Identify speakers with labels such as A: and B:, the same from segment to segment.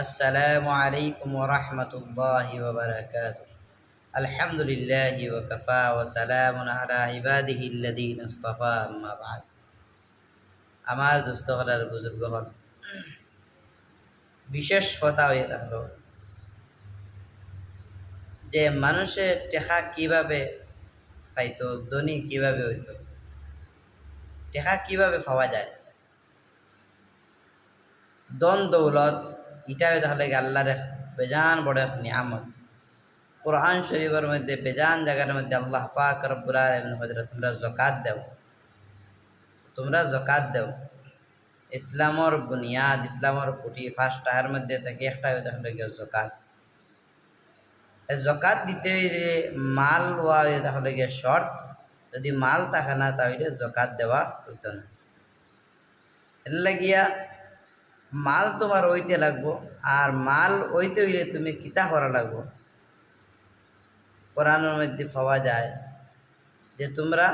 A: আসসালামু আলাইকুম ওরহমতুল্লাহি ওবরাকাত আলহামদুলিল্লাহ ওকফা ওসালাম আলা ইবাদিহিল্লাদিন মুস্তফা আম্মাবাদ আমার দুস্তকলার বুজুর্গ হল বিশেষ কথা হয়ে থাকল যে মানুষের টেকা কীভাবে পাইতো, ধনী কীভাবে হইত, টেকা কীভাবে পাওয়া যায়? দন দৌলত ইটাও তাহলে আল্লাহর এক বেজান বড় এক নিয়ামত। কোরআন শরীফের মধ্যে বেজান জায়গার মধ্যে আল্লাহ পাক রব্বুল আলামিন হযরত তোমরা যাকাত দেও। তোমরা যাকাত দেও। ইসলামর বুনিয়াদ, ইসলামর খুঁটি ফার্স্ট টায়ার মধ্যে থেকে একটা তাহলে গিয়ে যাকাত। জকাত দিতে হইলে মাল হওয়া তাহলে গিয়ে শর্ত। যদি মাল থাকে না তাহলে জকাত দেওয়া হইতো না। এর লাগিয়া মাল তোমার ওইতে লাগবো, আর মাল ওইতে হইলে তুমি কিতা করা লাগবো? কোরআনের মধ্যে পাওয়া যায় যে তোমরা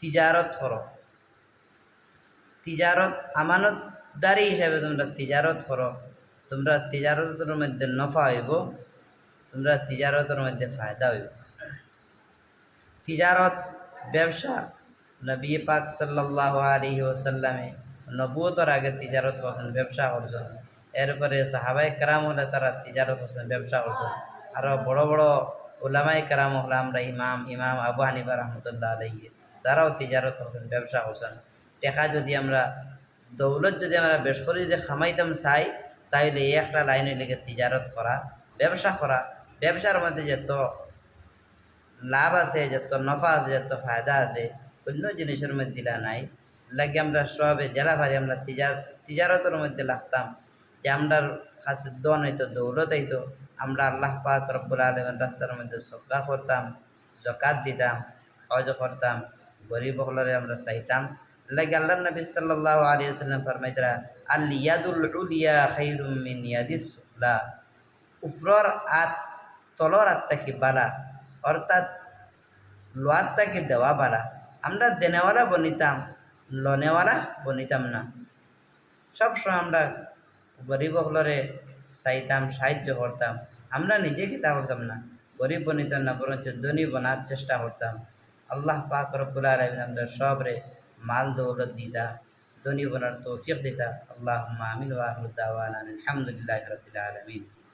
A: তিজারত করো। তিজারত আমানতদারি হিসাবে তোমরা তিজারত করো। তোমরা তিজারতের মধ্যে নফা হইব, তোমরা তিজারতের মধ্যে ফায়দা হইব। তিজারত ব্যবসা নবী পাক সাল্লাহ আলী ওসাল্লামে নবুয়তর আগে তিজারত করছেন, ব্যবসা করছেন। এরপরে সাহাবাই কারাম হলে তারা তিজারত করছেন, ব্যবসা করছেন। আরও বড় বড় ওলামাই কারাম হলে আমরা ইমাম ইমাম আবু হানিফা রহমতুল্লাহ আলাইয়ে তারাও তিজারত করছেন, ব্যবসা করছেন। টেকা যদি আমরা, দৌলত যদি আমরা বেশ করে যদি খামাইতাম চাই, তাইলে এই একটা লাইনে লেগে তিজারত করা, ব্যবসা করা। ব্যবসার মধ্যে যত লাভ আছে, যত নফা আছে, যত ফায়দা আছে, অন্য জিনিসের মধ্যে দিলা নাই। লাগে আমরা সবে জেলা ভারি, আমরা তিজার, তিজারতের মধ্যে লাগতাম। যে আমরার কাছে দন হইতো দৌলত হইতো আমরা আল্লাহ পাক রব্বুল আলমের রাস্তার মধ্যে সক্কা করতাম জকাত দিতাম, হজ করতাম, গরিব হলরে আমরা চাইতাম। লাগে আল্লাহ নবী সাল্লাহ আলী সাল্লাম ফরমাইতরা আল ইয়াদুল উলিয়া খাইরুম ইয়াদিস সুফলা। উফরর আত, তলর আত্মা কি বালা, অর্থাৎ লোয়াত্তাকে দেওয়া বালা। আমরা দেনেওয়ালা বনিতাম লনেওয়ালা বনিতাম না। সবসময় আমরা গরিব হলরে চাইতাম, সাহায্য করতাম। আমরা নিজে খিতা করতাম না। গরিব বনিতাম না, বরঞ্চ ধনী বনার চেষ্টা করতাম। আল্লাহ পাক রব্বুল আলমিন আমরা সবরে মাল দৌলত দিতা, ধনী বনার তৌফিক দিতা। আল্লাহ আমিন আলহামদুলিল্লাহ রবিল আলমিন।